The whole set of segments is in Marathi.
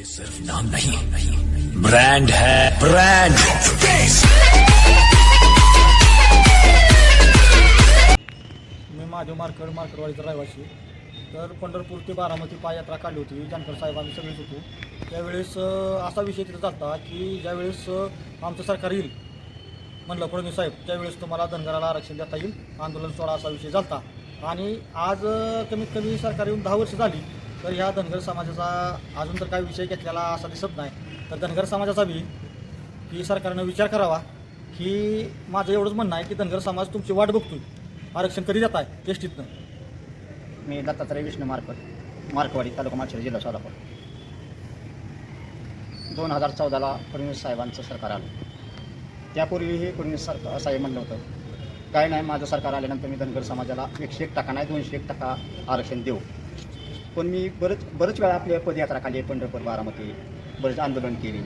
ये सिर्फ नाम नहीं। ब्रांड है ब्रांड। मी माझे मार्कड मार्कडवाडीचा रहिवासी तर पंढरपूर ते बारामती पायात्रा काढली होती जानकर साहेब आम्ही सगळेच होतो. त्यावेळेस असा विषय तिथं चालता की ज्यावेळेस आमचं सरकार येईल म्हणलं फडणवीस साहेब त्यावेळेस तुम्हाला धनगराला आरक्षण देता येईल आंदोलन सोडा असा विषय चालता आणि आज कमीत कमी सरकार येऊन दहा वर्ष झाली तर ह्या धनगर समाजाचा अजून तर काही विषय घेतलेला असा दिसत नाही. तर धनगर समाजाचा बी की सरकारनं विचार करावा की माझं एवढंच म्हणणं आहे की धनगर समाज तुमची वाट बघतोय. आरक्षण कधी जात आहे एस टीतनं मी दत्तात्रय विष्णू मार्कट मार्कवाडी तालुका मार्शेड जिल्हा सोलापूर. दोन हजार चौदाला फडणवीस साहेबांचं सरकार आलं. त्यापूर्वीही फडणवीस सरकार साहेब म्हणलं होतं काय नाही माझं सरकार आल्यानंतर मी धनगर समाजाला एकशे एक टक्का नाही दोनशे एक टक्का आरक्षण देऊ. पण मी बरंच बरंच वेळा आपल्या पदयात्रा काढली पंढरपूर बारामती बरंच आंदोलन केली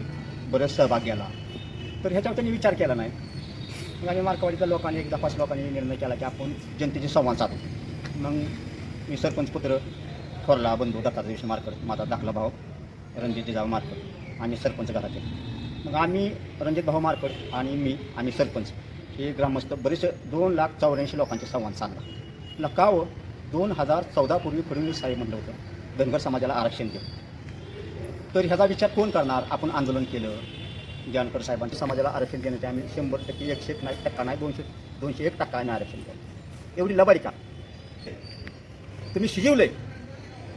बरंच सहभाग केला तर ह्याच्यावर त्यांनी विचार केला नाही. मग आम्ही मार्कवाडीच्या लोकांनी एकदा पाच लोकांनी निर्णय केला की आपण जनतेची संवाद साधू. मग मी सरपंच पुत्र थोरला बंधू दत्ता दिवशी मार्कट माझा दाखला भाऊ रणजित जिजाऊ मार्कट आणि सरपंच घराचे. मग आम्ही रणजित भाऊ मार्कट आणि मी आणि सरपंच हे ग्रामस्थ बरेचसे दोन लाख चौऱ्याऐंशी लोकांचे संवाद साधला. म्हटलं का हो? दोन हजार चौदापूर्वी फडणवीस साहेब म्हटलं होतं धनगर समाजाला आरक्षण देऊ तर ह्याचा विचार कोण करणार? आपण आंदोलन केलं. जानकर साहेबांच्या समाजाला आरक्षण देण्याचे आम्ही शंभर टक्के एकशे एक नाही टक्का नाही दोनशे दोनशे एक टक्का आम्ही आरक्षण द्या एवढी लबाडी का? तुम्ही शिजवलंय.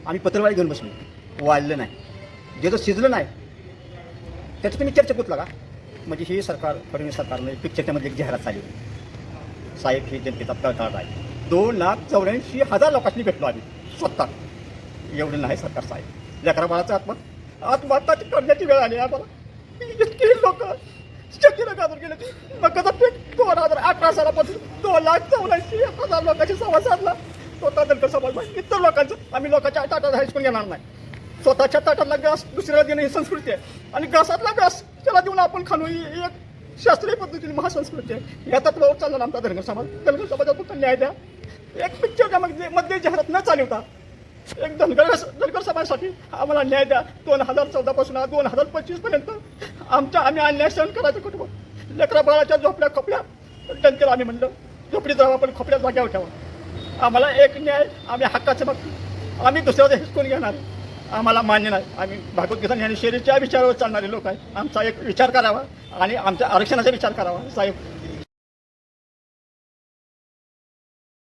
आम्ही पत्रवाळी घेऊन बसलो. वाढलं नाही. जे जर शिजलं नाही त्याचं तुम्ही चर्चा कुठला का? म्हणजे हे सरकार फडणवीस सरकारने पिक्चरच्यामध्ये एक जाहिरात चालली. साहेब हे जनतेचा तळतळ आहे. दोन लाख चौऱ्याऐंशी हजार लोकांनी भेटलो आम्ही स्वतः. एवढं नाही सरकार साहेब. लेकरा बाळाचं आत्महत्या आत्महत्या करण्याची वेळ आली आम्हाला. इतकी लोक शक्तीला घालून गेले. मग कसा पीक दोन हजार अठरा सालापासून दोन लाख चौऱ्याऐंशी हजार लोकांशी संवाद साधला. स्वतः दलकर समाज इतर लोकांचं. आम्ही लोकांच्या ताटात हायस्कूल घेणार नाही. स्वतःच्या ताटातला घास दुसऱ्याला देणं ही संस्कृती आहे. आणि घासातला घास त्याला देऊन आपण खाणू ही एक शास्त्रीय पद्धतीने महासंस्कृती आहे. या तत्वावर चालणार आमचा धनगर समाज धनगर समाजात फक्त न्याय द्या. एक पिक्चरच्या मध्ये मध्ये जाहिरात न चालवता एक धनगर धनगर समाजासाठी आम्हाला न्याय द्या. दोन हजार चौदापासून दोन हजार पंचवीसपर्यंत आमच्या आम्ही अन्याय सहन करायचं कुठं? लेकरा बाळाच्या झोपड्या खोपल्या. जनतेला आम्ही म्हणलं झोपडीत राहा पण खोपड्या जाग्यावर ठेवा. आम्हाला एक न्याय आम्ही हक्काचं बघतो आम्ही दुसऱ्याचं हिसकून घेणार. आम्हाला मान्य नाही. आम्ही भागवत ज्ञानेश्वरीच्या शरीरच्या विचारावर चालणारे लोक आहे आमचा एक विचार करावा आणि आमच्या आरक्षणाचा विचार करावा. साहेब